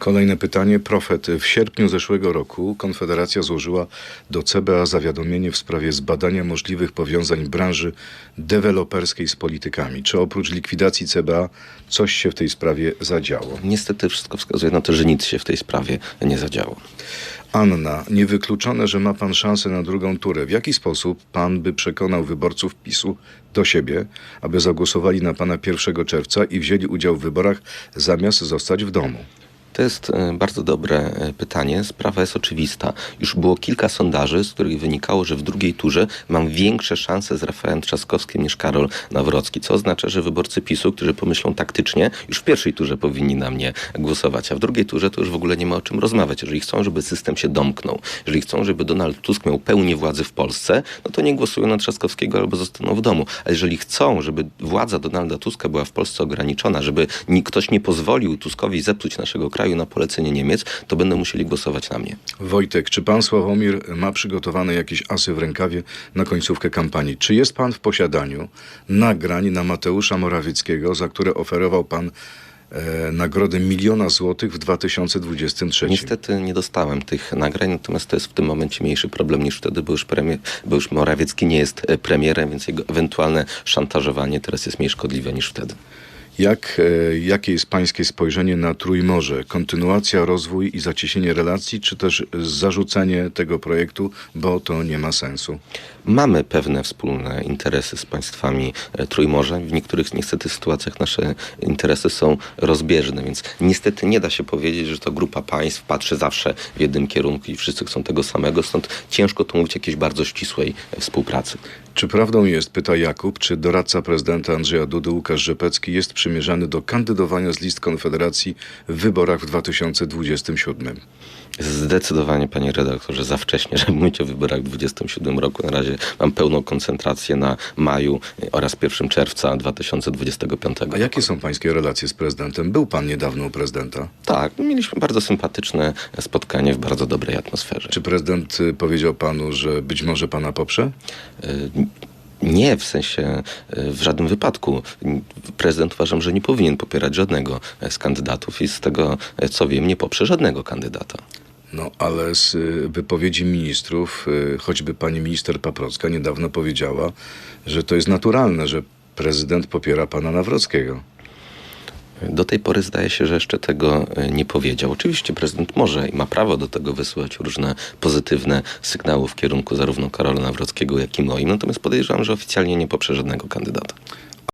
Kolejne pytanie. Profet. W sierpniu zeszłego roku Konfederacja złożyła do CBA zawiadomienie w sprawie zbadania możliwych powiązań branży deweloperskiej z politykami. Czy oprócz likwidacji CBA coś się w tej sprawie zadziało? Niestety wszystko wskazuje na to, że nic się w tej sprawie nie zadziało. Anna, niewykluczone, że ma pan szansę na drugą turę. W jaki sposób pan by przekonał wyborców PiSu do siebie, aby zagłosowali na pana 1 czerwca i wzięli udział w wyborach zamiast zostać w domu? To jest e, bardzo dobre e, pytanie. Sprawa jest oczywista. Już było kilka sondaży, z których wynikało, że w drugiej turze mam większe szanse z Rafałem Trzaskowskim niż Karol Nawrocki, co oznacza, że wyborcy PiSu, którzy pomyślą taktycznie, już w pierwszej turze powinni na mnie głosować, a w drugiej turze to już w ogóle nie ma o czym rozmawiać. Jeżeli chcą, żeby system się domknął, jeżeli chcą, żeby Donald Tusk miał pełnię władzy w Polsce, no to nie głosują na Trzaskowskiego albo zostaną w domu. A jeżeli chcą, żeby władza Donalda Tuska była w Polsce ograniczona, żeby ktoś nie pozwolił Tuskowi zepsuć naszego kraju na polecenie Niemiec, to będą musieli głosować na mnie. Wojtek, czy pan Sławomir ma przygotowane jakieś asy w rękawie na końcówkę kampanii? Czy jest pan w posiadaniu nagrań na Mateusza Morawieckiego, za które oferował pan e, nagrodę miliona złotych w 2023? Niestety nie dostałem tych nagrań, natomiast to jest w tym momencie mniejszy problem niż wtedy, bo już, premier, bo już Morawiecki nie jest e, premierem, więc jego ewentualne szantażowanie teraz jest mniej szkodliwe niż wtedy. Jak, e, jakie jest pańskie spojrzenie na Trójmorze? Kontynuacja, rozwój i zacieśnienie relacji, czy też zarzucenie tego projektu, bo to nie ma sensu? Mamy pewne wspólne interesy z państwami e, Trójmorza. W niektórych niestety sytuacjach nasze interesy są rozbieżne, więc niestety nie da się powiedzieć, że to grupa państw patrzy zawsze w jednym kierunku i wszyscy chcą tego samego, stąd ciężko tu mówić o jakiejś bardzo ścisłej e, współpracy. Czy prawdą jest, pyta Jakub, czy doradca prezydenta Andrzeja Dudy Łukasz Rzepecki jest przymierzany do kandydowania z list Konfederacji w wyborach w 2027? Zdecydowanie, panie redaktorze, za wcześnie, żeby mówić o wyborach w 2027 roku. Na razie mam pełną koncentrację na maju oraz 1 czerwca 2025. A jakie są pańskie relacje z prezydentem? Był pan niedawno u prezydenta. Tak, mieliśmy bardzo sympatyczne spotkanie w bardzo dobrej atmosferze. Czy prezydent y, powiedział panu, że być może pana poprze? Nie, w sensie y, w żadnym wypadku. Prezydent uważam, że nie powinien popierać żadnego z kandydatów i z tego, e, co wiem, nie poprze żadnego kandydata. No, ale z y, wypowiedzi ministrów, choćby pani minister Paprocka niedawno powiedziała, że to jest naturalne, że prezydent popiera pana Nawrockiego. Do tej pory zdaje się, że jeszcze tego e, nie powiedział. Oczywiście prezydent może i ma prawo do tego wysyłać różne pozytywne sygnały w kierunku zarówno Karola Nawrockiego, jak i moim, natomiast podejrzewam, że oficjalnie nie poprze żadnego kandydata.